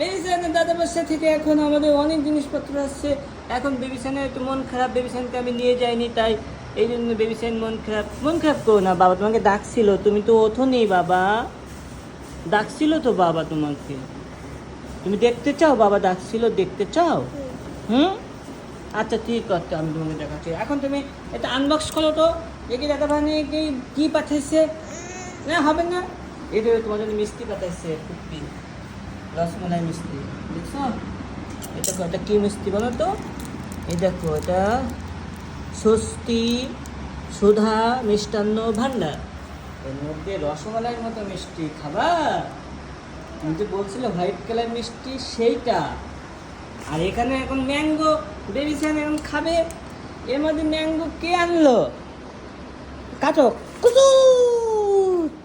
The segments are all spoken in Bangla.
বেবিসানের দাদা বাসা থেকে এখন আমাদের অনেক জিনিসপত্র আসছে। এখন বেবিসানের একটু মন খারাপ, বেবিসানকে আমি নিয়ে যাইনি তাই এই জন্য বেবিসান মন খারাপ। মন খারাপ করো না বাবা, তোমাকে ডাকছিল, তুমি তো ওঠো নেই বাবা। ডাকছিল তো বাবা তোমাকে। তুমি দেখতে চাও বাবা, ডাকছিল, দেখতে চাও? হুম? আচ্ছা ঠিক আছে, আমি তোমাকে দেখাচ্ছি। এখন তুমি এটা আনবক্স করো তো। দেখি দাদা ভাই কি পাঠাইছে? না, হবে না? এটা তোমার জন্য মিষ্টি পাঠাইছে কুপ্পি রসমলাই মিষ্টি দেখছ এটা এটা কি মিষ্টি বলো তো? এই দেখো, এটা স্বস্তি, সুধা, মিষ্টান্ন, ভাণ্ডার। এর মধ্যে রসমালাইয়ের মতো মিষ্টি, খাবার। তুমি যে বলছিলে হোয়াইট কালার মিষ্টি, সেইটা। আর এখানে এখন ম্যাঙ্গো, বেবি স্যান এখন খাবে। এর মধ্যে ম্যাঙ্গো কে আনলো? কাটো কুতুত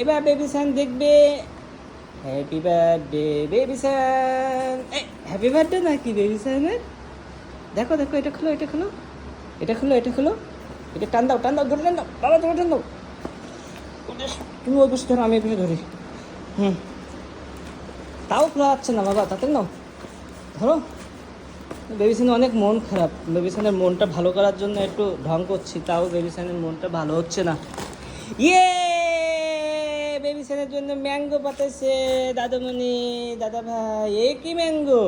এবার বেবি স্যান দেখবে happy birthday baby san happy birthday নাকি বেবি স্যানের দেখো দেখো, এটা খোলো এটা খোলো। এটা খোলো এটা খোলো। এটা টান দাও টান দাও, ধরে, টান দাও। বাবা, ধরে, টান দাও। তুমি ওই পাশে ধরো আমি এই ধরি। হুম। তাও খোলা যাচ্ছে না বাবা, তাতে নাও। ধরো। বেবিসানের অনেক মন খারাপ। বেবিসানের মনটা ভালো করার জন্য একটু ঢং করছি, তাও বেবিসানের মনটা ভালো হচ্ছে না। ইয়ে বেবিসানের জন্য ম্যাঙ্গো পাঠাইছে দাদামণি দাদা ভাই এ কি ম্যাঙ্গো?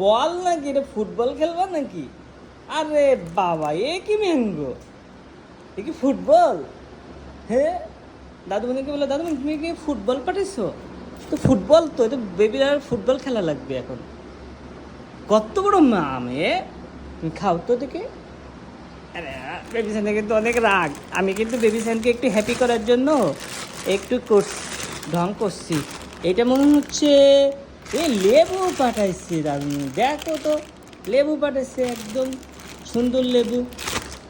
বল নাকি, এটা ফুটবল খেলবা নাকি? আরে বাবা, এ কি ম্যাঙ্গো? এ কি ফুটবল? হ্যাঁ দাদুমণিকে বলে, দাদুমণি, তুমি কি ফুটবল পাঠিয়েছো? তো ফুটবল তো, এটা আর ফুটবল খেলা লাগবে এখন। কত বড় মাম? এ তুমি খাও তো দেখে। বেবি স্যানকে কিন্তু অনেক রাগ। আমি কিন্তু বেবি স্যানকে একটু হ্যাপি করার জন্য একটু করছি ঢং করছি। এটা মনে হচ্ছে এ লেবু পাঠাইছে দাদুনি দেখো তো, লেবু পাঠাইছে একদম সুন্দর লেবু।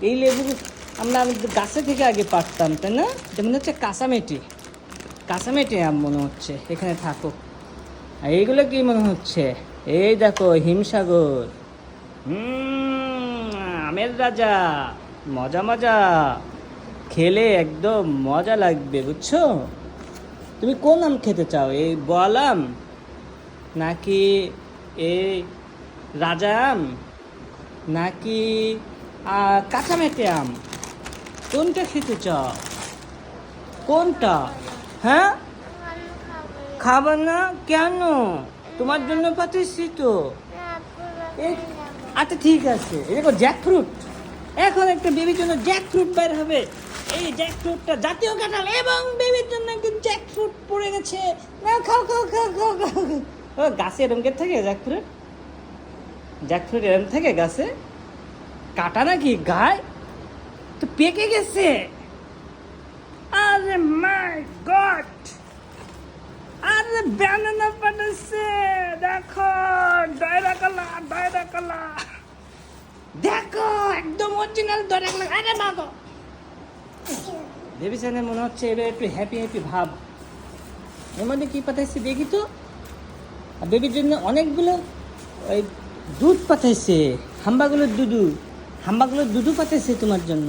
এই লেবু আমরা গাছে থেকে আগে পারতাম, তাই না? এটা মনে হচ্ছে কাঁচামেটি। কাঁচামেটি আম মনে হচ্ছে, এখানে থাকো এইগুলো কি মনে হচ্ছে? এই দেখো হিমসাগর। হুম। আমের রাজা মজা মজা। খেলে একদম মজা লাগবে বুঝছ? তুমি কোন আম খেতে চাও এই বল আম নাকি এই রাজা আম নাকি কাঁচামেটে আম? কোনটা খেতে চাও? কোনটা? হ্যাঁ? খাবার না? কেন? তোমার জন্য পাঠিয়েছি তো। এই- আচ্ছা ঠিক আছে। এই দেখো জ্যাক ফ্রুট এখন একটা বেবির জন্য জ্যাক ফ্রুট বের হবে। এই জ্যাক ফ্রুটটা জাতীয় কাঁঠাল এবং বেবির জন্য একটু জ্যাক ফ্রুট পড়ে গেছে। না খাও খাও খাও খাও খাও। ও, গাছে এরম কে থাকে জ্যাক ফ্রুট জ্যাক ফ্রুট এরম থাকে গাছে? কাটা নাকি গায়ে? তো পেকে গেছে। আরে মাই গড আরে ব্যানানা পাঠাচ্ছে দেখো দেখো একদম অরিজিনাল আরে মাগো ভেবেছেন মনে হচ্ছে এবার একটু হ্যাপি হ্যাপি ভাব। এর মধ্যে কি পাঠাইছে দেখি তো? আর বেবির জন্য অনেকগুলো ওই দুধ পাঠাইছে হাম্বাগুলোর দুধু। হাম্বাগুলোর দুধু পাঠাইছে তোমার জন্য।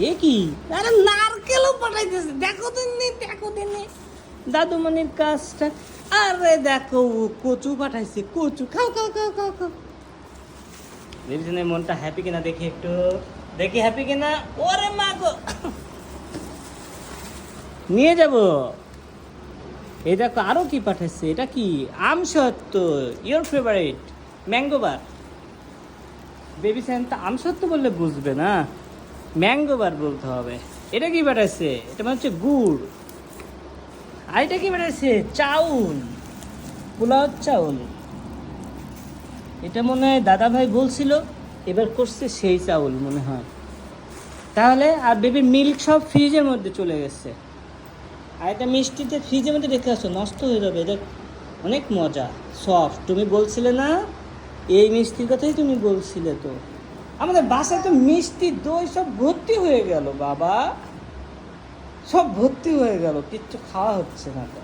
এ কি? আরে নারকেলও পাঠাইতেছে দেখো দিননি দেখো দিননি দাদুমণির কাজটা আরে দেখো, ও কচু পাঠাইছে, কচু। খাও খাও খাও খাও খাও। ভেবেছেন মনটা হ্যাপি কিনা দেখি একটু। দেখি হ্যাপি কিনা? ওরে মা গো। নিয়ে যাব। এই দেখো আরও কি পাঠাচ্ছে এটা কি? আম সত্য your favourite mango bar baby san তো আম সত্য বললে বুঝবে না। ম্যাঙ্গো বার বলতে হবে। এটা কি পাঠাচ্ছে এটা মানে হচ্ছে গুড়। আর এটা কি পাঠাচ্ছে চাউল। পোলাও চাউল। এটা মনে হয় দাদা ভাই বলছিল, এবার করছে সেই চাউল মনে হয়। তাহলে আর বেবি মিল্ক সব ফ্রিজের মধ্যে চলে গেছে। আর এটা মিষ্টিতে ফ্রিজের মধ্যে রেখে আসো নষ্ট হয়ে যাবে। এটা অনেক মজা, সফট। তুমি বলছিলে না? এই মিষ্টির কথাই তুমি বলছিলে তো। আমাদের বাসায় তো মিষ্টি, দই সব ভর্তি হয়ে গেল, বাবা। সব ভর্তি হয়ে গেল, কিচ্ছু খাওয়া হচ্ছে না। তো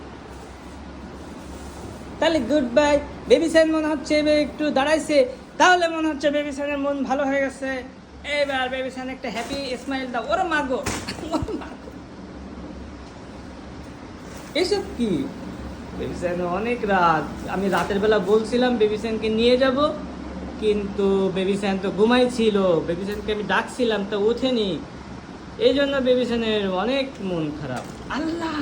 তাহলে গুড বাই বেবি স্যান মনে হচ্ছে এবার একটু দাঁড়াইছে। তাহলে মনে হচ্ছে বেবি স্যানের মন ভালো হয়ে গেছে। এবার বেবি স্যান একটা হ্যাপি স্মাইল দাও। ওরা মাগো এসব কি? বেবিসেন অনেক রাত, আমি রাতের বেলা বলছিলাম বেবিসেনকে নিয়ে যাব, কিন্তু বেবি বেবিসেন তো ঘুমাইছিল বেবিসেনকে আমি ডাকছিলাম, তো ওঠেনি। এই জন্য বিভীষণের অনেক মন খারাপ। আল্লাহ!